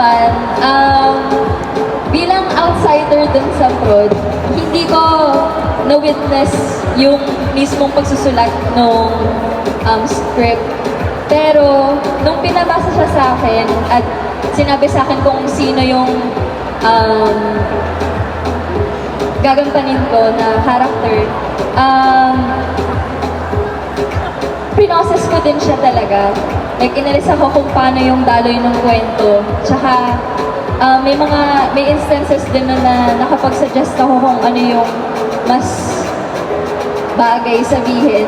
naman, um, bilang outsider dun sa prod, hindi ko na-witness yung mismong pagsusulat ng um, script. Pero, nung pinabasa siya sa akin at sinabi sa akin kung sino yung um, gagampanin ko na character, um, pinoses ko din siya talaga. Like, inalis ako kung paano yung daloy ng kwento. Tsaka, ah, may mga, may instances din na, na nakapag-suggest ako kung ano yung mas bagay sabihin.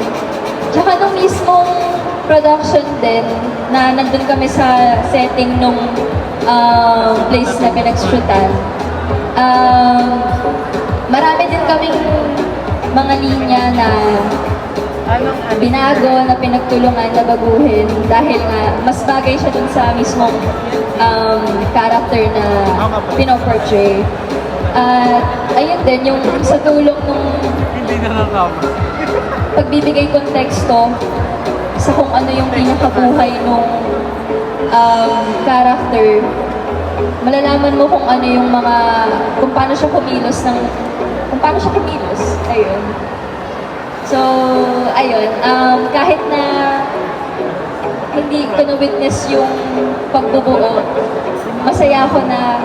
Tsaka nung mismong production din, na nandun kami sa setting nung um, place na pinag-shootan, um, marami din kaming mga linya na binago na pinagtulungan na baguhin dahil nga mas bagay siya dun sa mismong um, character na pinoportray. At ayun din, yung sa tulong nung Hindi pagbibigay konteksto sa kung ano yung pinakabuhay nung um, character, malalaman mo kung ano yung mga, kung paano siya kumilos ng, kung paano siya kumilos. Ayun. So, ayun, um, kahit na hindi ko na-witness yung pagbubuo, masaya ako na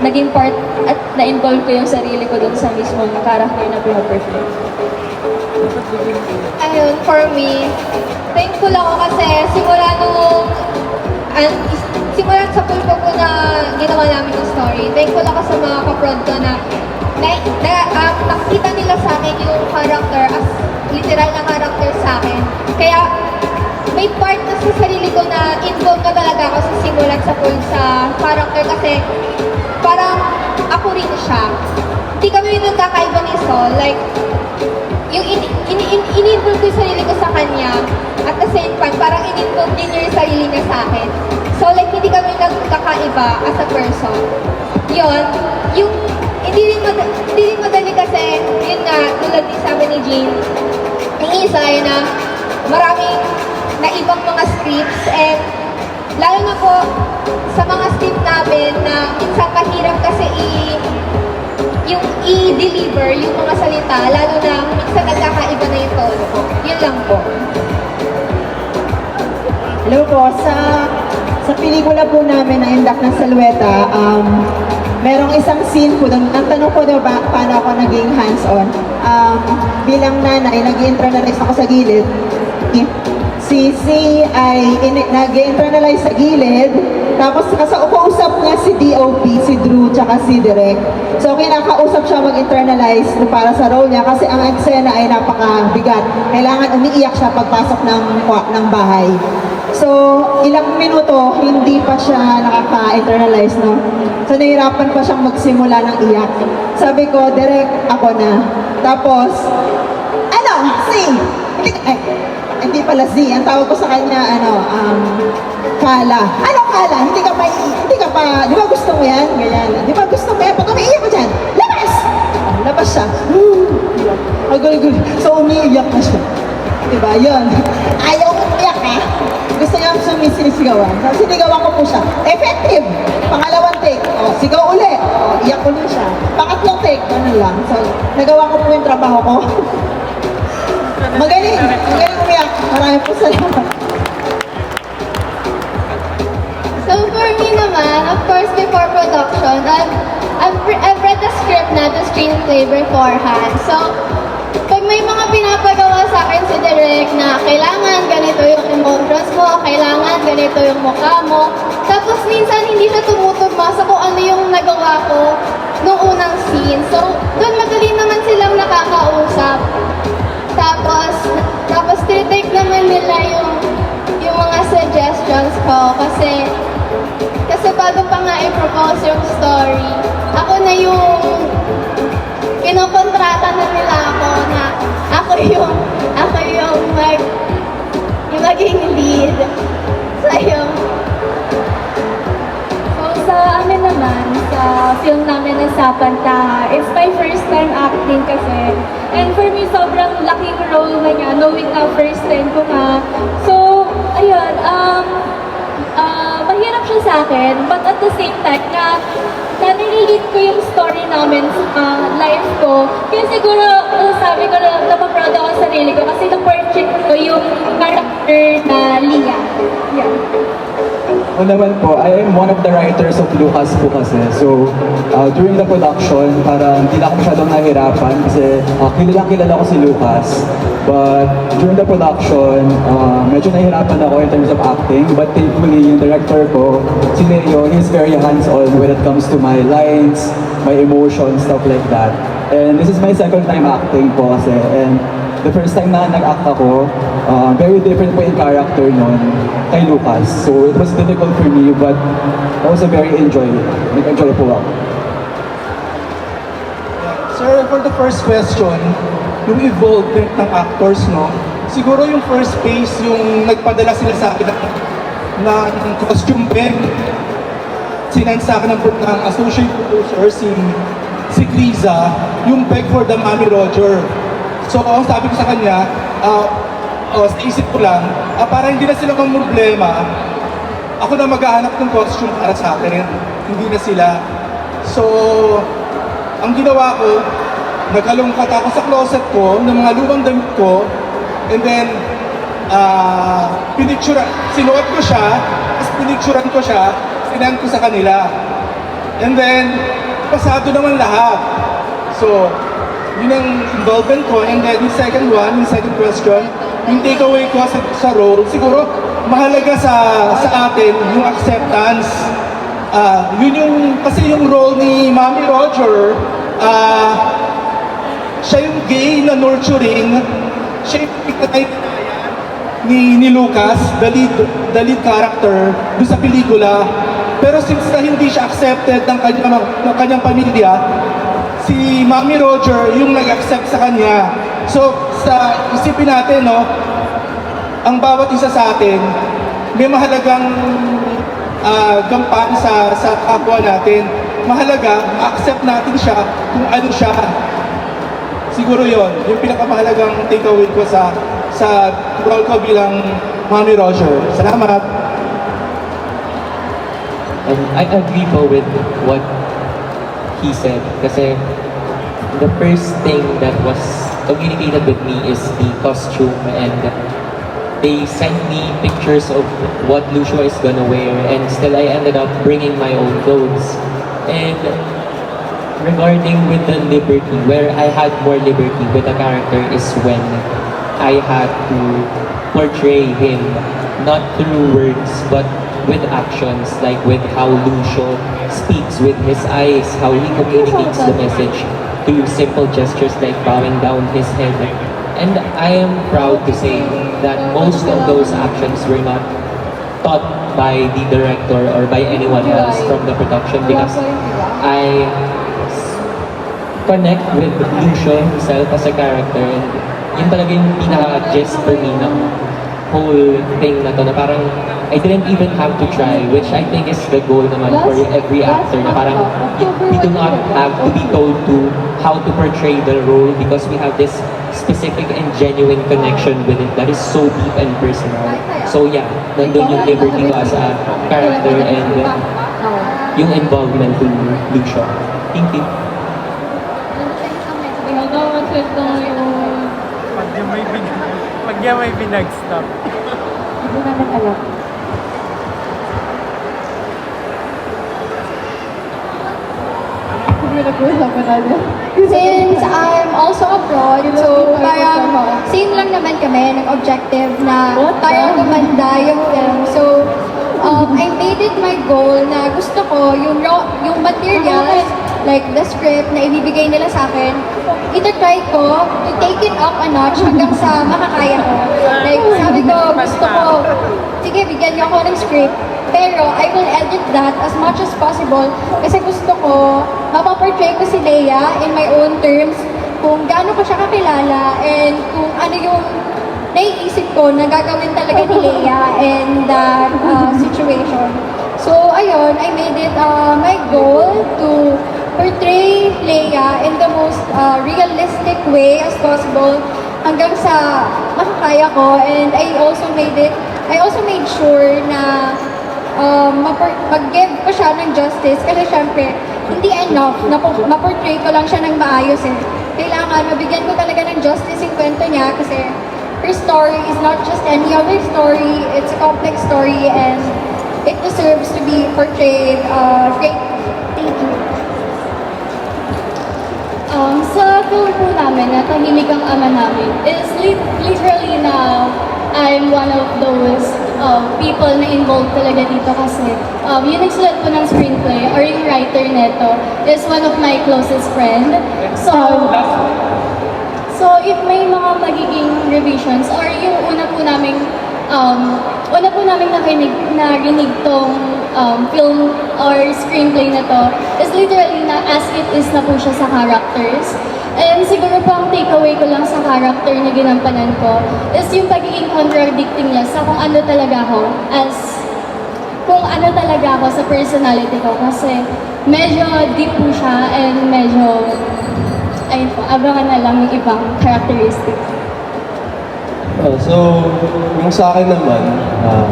naging part at na-involve ko yung sarili ko dun sa mismong character na pinaperfect. Ayun, for me, thankful ako kasi simula nung an, simula sa pulpo ko na ginawa namin yung story, thankful ako sa mga kaprod ko na na, na um, nakita nila sa akin yung character as literal na character sa akin. Kaya may part na sa sarili ko na involved na talaga ako sa simulat sa full sa character kasi parang ako rin siya. Hindi kami nagkakaiba ni Sol. Like, yung in, in, in, in-involve ko yung sarili ko sa kanya at the same time, parang in-involve din niya yung sarili niya sa akin. So like, hindi kami nagkakaiba as a person. Yun, yung hindi rin, mad, hindi rin madali kasi, yun nga, tulad din sabi ni Jean, yung isa ay na maraming na ibang mga scripts and lalo na po sa mga script namin na minsan mahirap kasi i yung i-deliver yung mga salita, lalo na minsan nagkakaiba na yung tono ko. Yun lang po. Hello po, sa sa pelikula po namin na Indak ng Salweta, um, merong isang scene po, ang, ang tanong ko daw ba, paano ako naging hands-on? Um, bilang nanay, nag-internalize ako sa gilid. Si C ay in- nag-internalize sa gilid, tapos kausap niya si DOP, si Drew, tsaka si Direk. So kinakausap siya mag-internalize para sa role niya kasi ang eksena ay napakabigat. Kailangan umiiyak siya pagpasok ng, ng bahay. So, ilang minuto, hindi pa siya nakaka-internalize, no? So, nahirapan pa siyang magsimula ng iyak. Sabi ko, direct ako na. Tapos, ano, hindi, eh, hindi pala si, ang tawag ko sa kanya, ano, um, Kala. Ano Kala? Hindi ka pa, hindi ka pa, di ba gusto mo yan? Ganyan. Di ba gusto mo yan? Pag umiiyak ko dyan, labas! Oh, labas siya. Agul-gul. So, umiiyak na siya. Diba? Yun. Ayaw umiyak, ha? Gusto niya sumisinisigawan. So, sinigawan ko po siya. Effective! Pangalawang take. O, sigaw uli. O, iyak ulit siya. Pangatlong take. Ganun lang. So, nagawa ko po yung trabaho ko. Magaling! Magaling umiyak. Maraming po salamat. So for me naman, of course, before production, I've, I've, I've read the script na, the screenplay beforehand. So, may mga pinapagawa sa akin si Direk na kailangan ganito yung emotions mo, kailangan ganito yung mukha mo, tapos minsan hindi siya tumutugma sa kung ano yung nagawa ko nung unang scene. So, doon madali naman silang nakakausap. Tapos, tapos tinitake naman nila yung, yung mga suggestions ko kasi kasi bago pa nga i-propose yung story, yung ako yung mag yung maging lead. So, yun. So, sa amin naman, sa film namin na Sapanta, it's my first time acting kasi. And for me, sobrang laking role na niya, knowing na first time ko nga. So, ayun, um, ah, mahirap siya sa akin, but at the same time, na, na nililid ko yung story namin sa life ko. Kaya siguro, uh, sabi ko na Ako naman po, I am one of the writers of Lucas po kasi. So, uh, during the production, parang hindi na ako masyadong nahirapan kasi uh, kilalang kilala ko si Lucas. But during the production, uh, medyo nahirapan ako in terms of acting. But thankfully, yung director ko, si Leo, he's very hands-on when it comes to my lines, my emotions, stuff like that. And this is my second time acting po kasi. And the first time na nag-act ako, uh, very different po yung character nun kay Lucas. So it was difficult for me, but also very enjoy. Nag-enjoy po ako. Sir, for the first question, yung involvement ng actors, no? Siguro yung first phase, yung nagpadala sila sa akin ng, ng costume bag. Sinend sa akin ng, ng associate producer, si, si Criza, yung bag for the Mommy Roger. So, ang sabi ko sa kanya, ah, oh, isip ko lang, ah, para hindi na sila kang problema, ako na maghahanap ng costume para sa akin. Hindi na sila. So, ang ginawa ko, nagkalungkat ako sa closet ko ng mga lumang damit ko and then ah pinicture, sinuot ko siya tapos pinicturean ko siya sinend ko sa kanila and then pasado naman lahat so yun ang involvement ko. And then yung second one, yung second question yung takeaway ko sa, sa role siguro mahalaga sa sa atin yung acceptance. Ah, yun yung, kasi yung role ni Mami Roger, ah, siya yung gay na nurturing, siya yung pinatay ni, ni Lucas, the lead, the lead character, doon sa pelikula. Pero since na hindi siya accepted ng kanyang, ng kanyang pamilya, si Mami Roger yung nag-accept sa kanya. So, sa isipin natin, no, ang bawat isa sa atin, may mahalagang ah, gampanan sa, sa kapwa natin. Mahalaga, accept natin siya kung ano siya. Siguro yon yung pinakamahalagang takeaway ko sa sa role ko bilang Mami Roger. Salamat! Um, I agree po with what he said kasi the first thing that was communicated with me is the costume and they sent me pictures of what Lucio is gonna wear and still I ended up bringing my own clothes. And regarding with the liberty, where I had more liberty with the character is when I had to portray him not through words but with actions, like with how Lucio speaks with his eyes, how he communicates the message through simple gestures like bowing down his head. And I am proud to say that most of those actions were not taught by the director or by anyone else from the production because I connect with Lucio himself as a character and yun talaga yung pinaka-gist for me ng whole thing na to na parang I didn't even have to try which I think is the goal naman for every actor na parang you, we do not have to be told to how to portray the role because we have this specific and genuine connection with it that is so deep and personal. So yeah, nandun yung liberty ko as a character and yung involvement to Lucio. Thank you. Ikaw daw, magkwento yung... Pag yan may bin pag yan may binag-stop. Hindi namin alam. Since I'm also abroad, so parang same lang naman kami ng objective na parang gumanda yung film. So, um, I made it my goal na gusto ko yung, raw, yung materials, like the script na ibibigay nila sa akin, ito-try ko to take it up a notch hanggang sa makakaya ko. Like, sabi ko, gusto ko, sige, bigyan niyo ako ng script, pero I will edit that as much as possible kasi gusto ko, mapaportray ko si Leia in my own terms kung gaano ko siya kakilala and kung ano yung naiisip ko na gagawin talaga ni Leia in that uh, situation. So, ayun, I made it uh, my goal to portray Leia in the most uh, realistic way as possible hanggang sa makakaya ko and I also made it I also made sure na um, mag-give ko siya ng justice kasi syempre, hindi enough na po- ma-portray ko lang siya ng maayos eh. Kailangan mabigyan ko talaga ng justice yung kwento niya kasi her story is not just any other story, it's a complex story and it deserves to be portrayed uh, great. Thank you. Um, sa tour po namin na tahimik ang ama namin is li- literally na I'm one of those uh, people na involved talaga dito kasi um, yung nagsulat po ng screenplay or yung writer neto is one of my closest friend. So, so if may mga magiging revisions or yung una po naming um, una po namin nakinig, narinig tong um, film or screenplay na to is literally na as it is na po siya sa characters. And siguro po ang takeaway ko lang sa character na ginampanan ko is yung pagiging contradicting niya sa kung ano talaga ako as kung ano talaga ako sa personality ko kasi medyo deep po siya and medyo ayun po, abangan na lang yung ibang characteristics. Ah, so, yung sa akin naman, ah,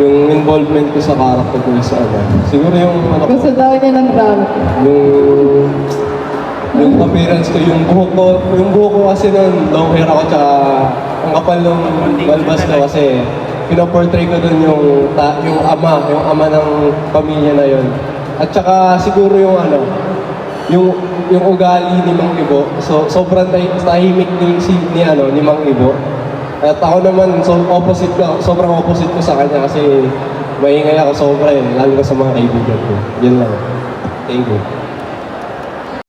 yung involvement ko sa character ko is ano, siguro yung ano ko, daw niya ng drama. yung yung appearance ko, yung buhok ko, yung buhok ko kasi nun, long hair ako, tsaka ang kapal ng balbas ko kasi pinoportray ko dun yung, ta, yung ama, yung ama ng pamilya na yon At tsaka siguro yung ano, yung yung ugali ni Mang Ibo, so sobrang tahi- tahimik ni, si, ni, ano, ni Mang Ibo. At ako naman, so opposite ko, sobrang opposite ko sa kanya kasi maingay ako sobra eh, lalo sa mga kaibigan ko. Yun lang. Thank you.